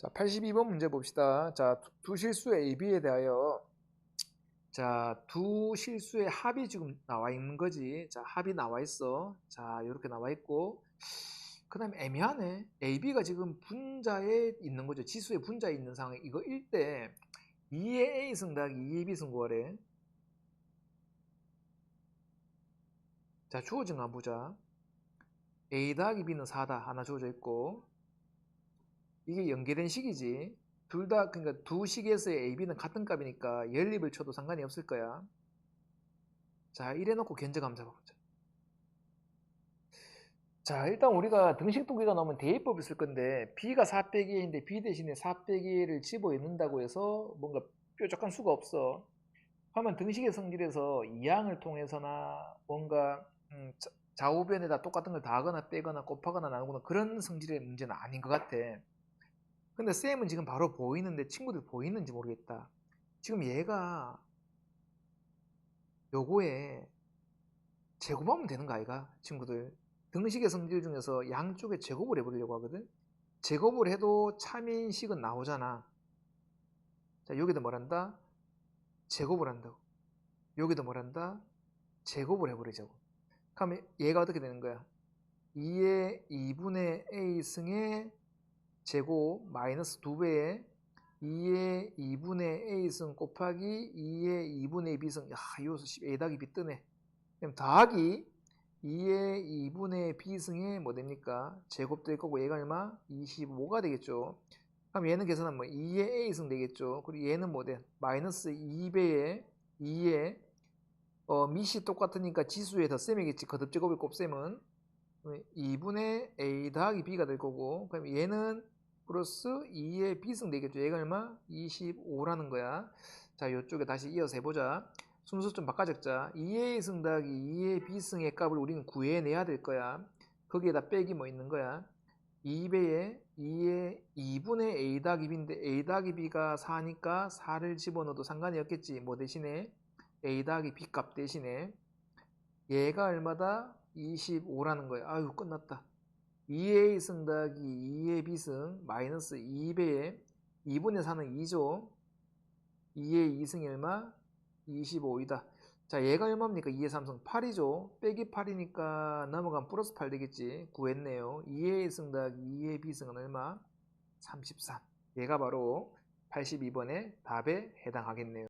자, 82번 문제 봅시다. 자, 두- 두 실수의 AB에 대하여 자, 두 실수의 합이 지금 나와 있는 거지. 자, 합이 나와 있어. 자, 이렇게 나와 있고. 그 다음에 애매하네. AB가 지금 분자에 있는 거죠. 지수의 분자에 있는 상황. 이거 1대 2의 A승 더하기 2의 B승 구하래. 자, 주어진 거 한번 보자. A 더하기 B는 4다. 하나 주어져 있고. 이게 연계된 식이지. 둘 다, 그러니까 두 식에서의 A, B는 같은 값이니까 연립을 쳐도 상관이 없을 거야. 자, 이래 놓고 견적 함수 보자. 자, 일단 우리가 등식 두개가 나오면 대입법을 쓸 건데, B가 4 빼기 A인데 B 대신에 4 빼기 A를 집어넣는다고 해서 뭔가 뾰족한 수가 없어. 하면 등식의 성질에서 이항을 통해서나 뭔가 음, 자- 좌우변에다 똑같은 걸 더하거나 빼거나 곱하거나 나누거나 그런 성질의 문제는 아닌 것 같아. 근데 쌤은 지금 바로 보이는데 친구들 보이는지 모르겠다. 지금 얘가 요거에 제곱하면 되는 거 아이가? 친구들. 등식의 성질 중에서 양쪽에 제곱을 해보려고 하거든? 제곱을 해도 참인식은 나오잖아. 자, 여기다 뭘 한다? 제곱을 한다고. 여기도 뭘 한다? 제곱을 해버리자고. 그러면 얘가 어떻게 되는 거야? 2의 2분의 a승의 제곱 마이너스 2배의 2의 2분의 a승 곱하기 2의 2분의 b승 야 이것도 a 더하기 b 뜨네 그럼 더하기 2의 2분의 b승의 뭐 됩니까? 제곱될 거고 얘가 얼마? 25가 되겠죠 그럼 얘는 계산하면 뭐 2의 a승 되겠죠 그리고 얘는 뭐 돼? 마이너스 2배의 2의 어, 밑이 똑같으니까 지수에 더 셈이겠지 거듭 제곱의 곱셈은 2분의 a 더하기 b가 될 거고 그럼 얘는 플러스 2의 b승 되겠죠. 얘가 얼마? 25라는 거야. 자 이쪽에 다시 이어서 해보자. 순서 좀 바꿔 적자. 2의 승 더하기 2의 b승의 값을 우리는 구해내야 될 거야. 거기에다 빼기 뭐 있는 거야. 2배에 2의 2분의 a 더하기 b인데 a 더하기 b가 4니까 4를 집어넣어도 상관이 없겠지. 뭐 대신에 a 더하기 b 값 대신에 얘가 얼마다? 25라는 거예요. 아유 끝났다. 2a 승 더하기 2a b승 마이너스 2배에 2분의 4는 2죠. 2의 2승이 얼마? 25이다. 자 얘가 얼마입니까? 2의 3승 8이죠. 빼기 8이니까 넘어가면 플러스 8 되겠지. 구했네요. 2a 승 더하기 2a b승은 얼마? 33. 얘가 바로 82번의 답에 해당하겠네요.